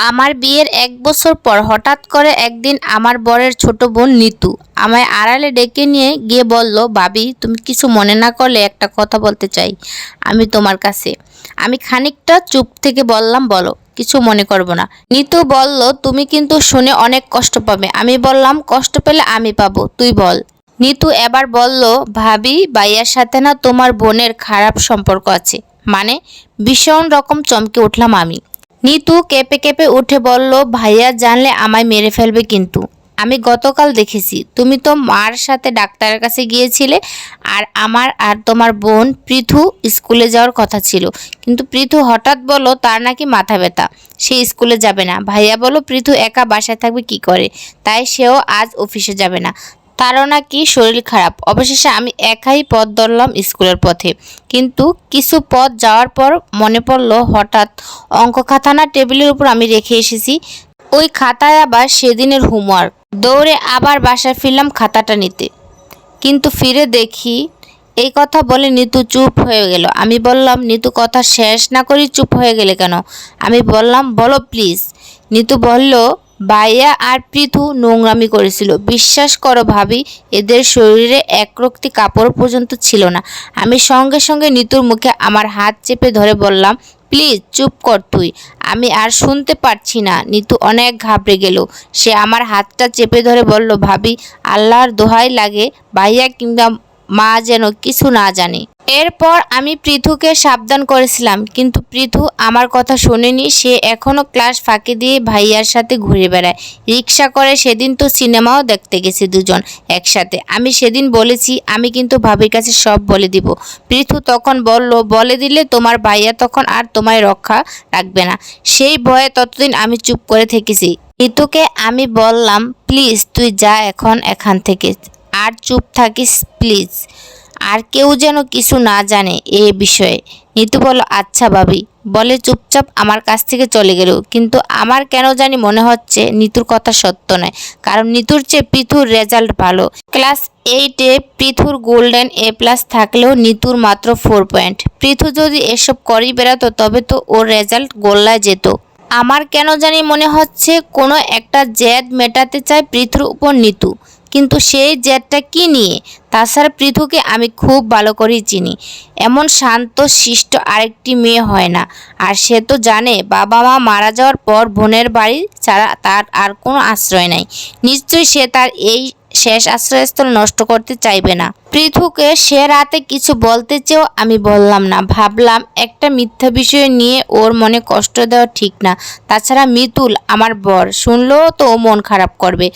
আমার বিয়ের এক বছর পর হঠাৎ করে একদিন আমার বরের ছোট বোন নিতু আমায় আড়ালে ডেকে নিয়ে গিয়ে বলল, ভাবি, তুমি কিছু মনে না করলে একটা কথা বলতে চাই আমি তোমার কাছে। আমি খানিকটা চুপ থেকে বললাম, বলো, কিছু মনে করব না। নিতু বলল, তুমি কিন্তু শুনে অনেক কষ্ট পাবে। আমি বললাম, কষ্ট পেলে আমি পাবো, তুই বল। নিতু এবার বলল, ভাবি, ভাইয়ার সাথে না তোমার বোনের খারাপ সম্পর্ক আছে। মানে ভীষণ রকম চমকে উঠলাম আমি। নিতু কেঁপে কেঁপে উঠে বলল, ভাইয়া জানলে আমায় মেরে ফেলবে কিন্তু। আমি গতকাল দেখেছি, তুমি তো মার সাথে ডাক্তারের কাছে গিয়েছিলে আর আমার আর তোমার বোন পৃথু স্কুলে যাওয়ার কথা ছিল। কিন্তু পৃথু হঠাৎ বলো তার নাকি মাথা ব্যথা। সে স্কুলে যাবে না। ভাইয়া বলো পৃথু একা বাসায় থাকবে কি করে? তাই সেও আজ অফিসে যাবে না। তারও নাকি শরীর খারাপ। অবশেষে আমি একাই পথ ধরলাম স্কুলের পথে। কিন্তু কিছু পথ যাওয়ার পর মনে পড়ল হঠাৎ অঙ্ক খাতা না টেবিলের উপর আমি রেখে এসেছি। ওই খাতায় আবার সেদিনের হোমওয়ার্ক দৌড়ে আবার বাসায় ফিরলাম খাতাটা নিতে। কিন্তু ফিরে দেখি এই কথা বলে নিতু চুপ হয়ে গেল। আমি বললাম, নিতু, কথা শেষ না করি চুপ হয়ে গেলে কেন? আমি বললাম, বলো প্লিজ নিতু বলল ভাইয়া আর পৃথু নোংরামি করেছিল। বিশ্বাস করো ভাবি, এদের শরীরে একরক্তি কাপড় পর্যন্ত ছিল না। আমি সঙ্গে সঙ্গে নিতুর মুখে আমার হাত চেপে ধরে বললাম, প্লিজ, চুপ কর তুই। আমি আর শুনতে পারছি না। নিতু অনেক ঘাবড়ে গেল। সে আমার হাতটা চেপে ধরে বলল, ভাবি, আল্লাহর দোহাই লাগে ভাইয়া কিংবা মা যেন কিছু না জানে। এরপর আমি পৃথুকে সাবধান করেছিলাম, কিন্তু পৃথু আমার কথা শোনেনি, সে এখনও ক্লাস ফাঁকি দিয়ে ভাইয়ার সাথে ঘুরে বেড়ায়। রিক্সা করে সেদিন তো সিনেমাও দেখতে গেছি দুজন একসাথে। আমি সেদিন বলেছি, আমি কিন্তু ভাবির কাছে সব বলে দিব। পৃথু তখন বলল, বলে দিলে তোমার ভাইয়া তখন আর তোমায় রক্ষা রাখবে না। সেই ভয়ে ততদিন আমি চুপ করে থেকেছি। ঋতুকে আমি বললাম, প্লিজ, তুই যা এখন এখান থেকে। আর চুপ থাকিস, প্লিজ। আর কেউ যেন কিছু না জানে এ বিষয়ে। নিতু বলল আচ্ছা ভাবি। বলে চুপচাপ আমার কাছ থেকে চলে গেল। কিন্তু আমার কেন জানি মনে হচ্ছে নিতুর কথা সত্য নয়, কারণ নিতুর চেয়ে পৃথুর রেজাল্ট ভালো। ক্লাস এইটে পৃথুর গোল্ডেন এ প্লাস থাকলেও নিতুর মাত্র ফোর পয়েন্ট। পৃথু যদি এসব করেই বেড়াতো, তবে তো ওর রেজাল্ট গোল্লায় যেত। আমার কেন জানি মনে হচ্ছে কোনো একটা জেদ মেটাতে চায় পৃথুর উপর নিতু। কিন্তু সেই জেদটা কি নিয়ে? তাছাড়া পৃথুকে আমি খুব ভালো করেই চিনি। এমন শান্ত, শিষ্ট আরেকটি মেয়ে হয় না। আর সে তো জানে, বাবা মা মারা যাওয়ার পর বোনের বাড়ি ছাড়া তার আর কোনো আশ্রয় নাই। নিশ্চয়ই সে তার এই শেষ আশ্রয়স্থল নষ্ট করতে চাইবে না। পৃথুকে সে রাতে কিছু বলতে চেয়েও আমি বললাম না। ভাবলাম, একটা মিথ্যা বিষয় নিয়ে ওর মনে কষ্ট দেওয়া ঠিক না। তাছাড়া মিতুল, আমার বর, শুনলেও তো মন খারাপ করবে।